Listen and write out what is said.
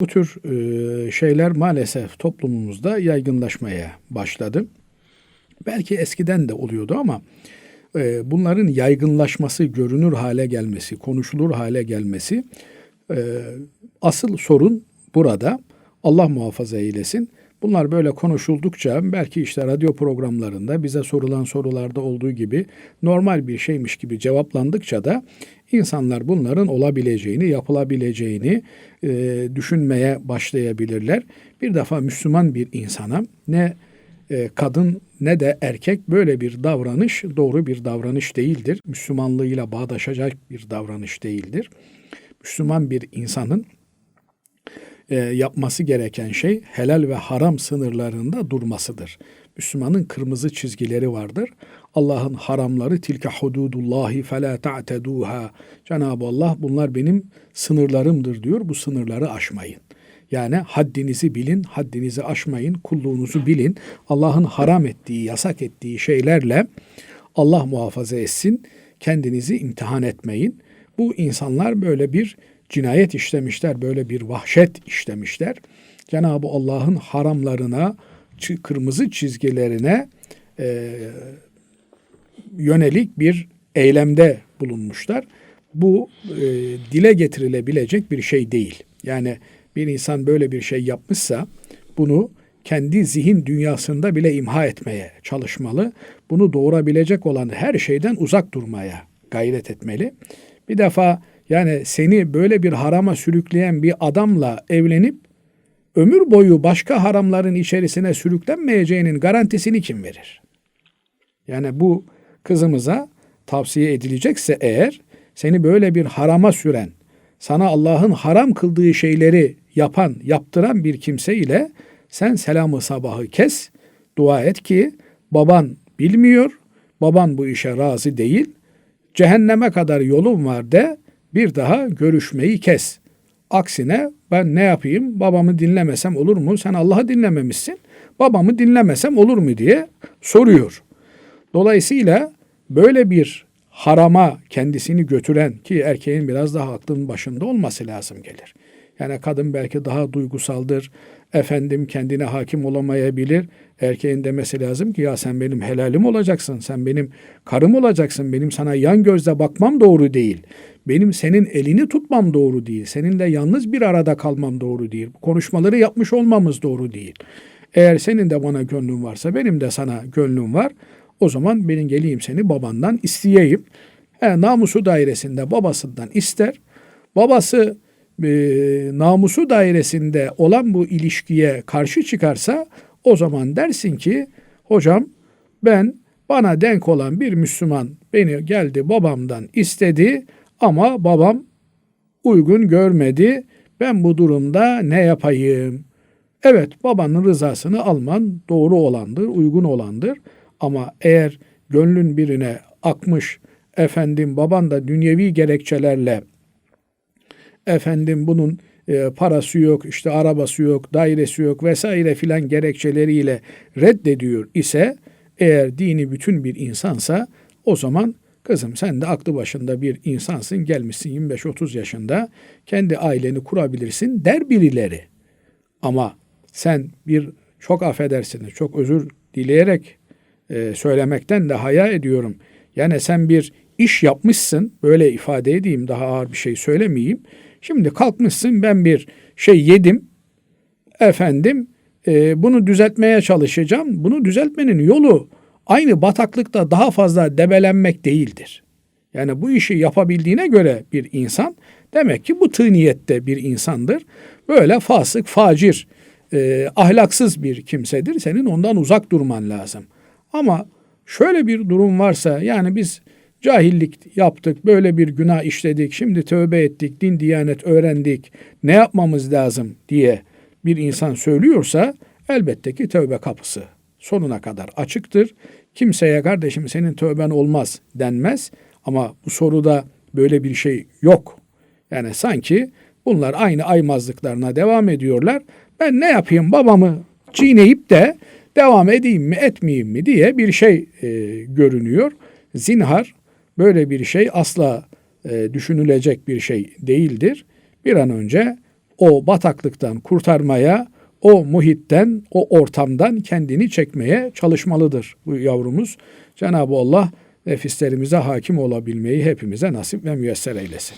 Bu tür e, şeyler maalesef toplumumuzda yaygınlaşmaya başladı. Belki eskiden de oluyordu ama e, bunların yaygınlaşması, görünür hale gelmesi, konuşulur hale gelmesi e, asıl sorun burada. Allah muhafaza eylesin. Bunlar böyle konuşuldukça belki işte radyo programlarında bize sorulan sorularda olduğu gibi normal bir şeymiş gibi cevaplandıkça da insanlar bunların olabileceğini, yapılabileceğini e, düşünmeye başlayabilirler. Bir defa Müslüman bir insana ne e, kadın ne de erkek böyle bir davranış doğru bir davranış değildir. Müslümanlığıyla bağdaşacak bir davranış değildir. Müslüman bir insanın e, yapması gereken şey helal ve haram sınırlarında durmasıdır. Müslümanın kırmızı çizgileri vardır. Allah'ın haramları tilke hududullahi fela ta'teduha. Cenab-ı Allah bunlar benim sınırlarımdır diyor. Bu sınırları aşmayın. Yani haddinizi bilin, haddinizi aşmayın, kulluğunuzu bilin. Allah'ın haram ettiği, yasak ettiği şeylerle Allah muhafaza etsin. Kendinizi imtihan etmeyin. Bu insanlar böyle bir cinayet işlemişler, böyle bir vahşet işlemişler. Cenab-ı Allah'ın haramlarına, kırmızı çizgilerine e, yönelik bir eylemde bulunmuşlar. Bu e, dile getirilebilecek bir şey değil. Yani bir insan böyle bir şey yapmışsa bunu kendi zihin dünyasında bile imha etmeye çalışmalı. Bunu doğurabilecek olan her şeyden uzak durmaya gayret etmeli. Bir defa yani seni böyle bir harama sürükleyen bir adamla evlenip ömür boyu başka haramların içerisine sürüklenmeyeceğinin garantisini kim verir? Yani bu kızımıza tavsiye edilecekse eğer seni böyle bir harama süren, sana Allah'ın haram kıldığı şeyleri yapan, yaptıran bir kimse ile sen selamı sabahı kes, dua et ki baban bilmiyor, baban bu işe razı değil, cehenneme kadar yolun var de bir daha görüşmeyi kes. Aksine ben ne yapayım babamı dinlemesem olur mu? Sen Allah'ı dinlememişsin. Babamı dinlemesem olur mu diye soruyor. Dolayısıyla böyle bir harama kendisini götüren ki erkeğin biraz daha aklının başında olması lazım gelir. Yani kadın belki daha duygusaldır. Efendim kendine hakim olamayabilir. Erkeğin demesi lazım ki ya sen benim helalim olacaksın. Sen benim karım olacaksın. Benim sana yan gözle bakmam doğru değil. Benim senin elini tutmam doğru değil. Seninle yalnız bir arada kalmam doğru değil. Konuşmaları yapmış olmamız doğru değil. Eğer senin de bana gönlün varsa benim de sana gönlüm var. O zaman benim geleyim seni babandan isteyeyim. He, namusu dairesinde babasından ister. Babası e, namusu dairesinde olan bu ilişkiye karşı çıkarsa o zaman dersin ki hocam ben bana denk olan bir Müslüman beni geldi babamdan istedi ama babam uygun görmedi. Ben bu durumda ne yapayım? Evet babanın rızasını alman doğru olandır, uygun olandır. Ama eğer gönlün birine akmış, efendim baban da dünyevi gerekçelerle efendim bunun e, parası yok, işte arabası yok, dairesi yok vesaire filan gerekçeleriyle reddediyor ise eğer dini bütün bir insansa o zaman kızım sen de aklı başında bir insansın gelmişsin 25-30 yaşında kendi aileni kurabilirsin der birileri. Ama sen bir çok affedersiniz çok özür dileyerek e, söylemekten de haya ediyorum. Yani sen bir iş yapmışsın böyle ifade edeyim daha ağır bir şey söylemeyeyim Şimdi kalkmışsın ben bir şey yedim. Efendim e, bunu düzeltmeye çalışacağım. Bunu düzeltmenin yolu aynı bataklıkta daha fazla debelenmek değildir. Yani bu işi yapabildiğine göre bir insan demek ki bu tığ niyette bir insandır. Böyle fasık, facir, e, ahlaksız bir kimsedir. Senin ondan uzak durman lazım. Ama şöyle bir durum varsa yani biz Cahillik yaptık, böyle bir günah işledik, şimdi tövbe ettik, din diyanet öğrendik, ne yapmamız lazım diye bir insan söylüyorsa elbette ki tövbe kapısı sonuna kadar açıktır. Kimseye kardeşim senin tövben olmaz denmez ama bu soruda böyle bir şey yok. Yani sanki bunlar aynı aymazlıklarına devam ediyorlar. Ben ne yapayım babamı çiğneyip de devam edeyim mi etmeyeyim mi diye bir şey e, görünüyor. Zinhar Böyle bir şey asla e, düşünülecek bir şey değildir. Bir an önce o bataklıktan kurtarmaya, o muhitten, o ortamdan kendini çekmeye çalışmalıdır bu yavrumuz. Cenab-ı Allah nefislerimize hakim olabilmeyi hepimize nasip ve müyesser eylesin.